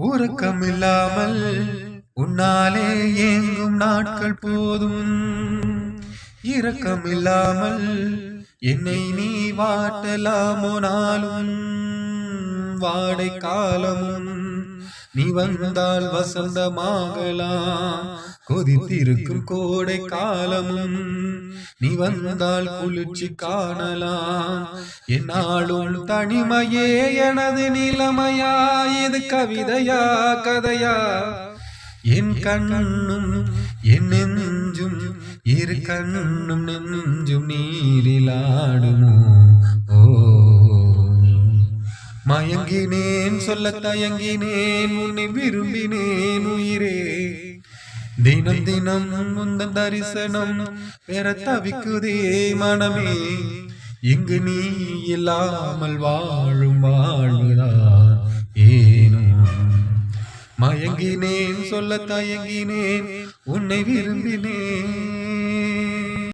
உறக்கமில்லாமல் உன்னாலே ஏங்கும் நாட்கள் போதும். இரக்கமில்லாமல் என்னை நீ வாட்டலாமோ நாளும். வாடை காலமும் நீ வந்தால் வசந்தமாகலாம். கொதித்திருக்கும் கோடை காலமும் நீ வந்தால் குளிர்ச்சி காணலாம். என்னாலும் தனிமையே எனது நிலைமையா? இது கவிதையா கதையா? என் கண்ணும் என் நெஞ்சும் இரு கண்ணும் நெஞ்சும் நீரிலாடுமோ? ஓ. மயங்கினேன் சொல்ல தயங்கினேன் உன்னை விரும்பினேன் உயிரே. தினம் தினம் முந்தன் தரிசனம் பெற தவிக்குதே மனமே. இங்கு நீ இல்லாமல் வாழும் வாழ்வுதான் ஏனோ. மயங்கினேன் சொல்ல தயங்கினேன் உன்னை விரும்பினேன்.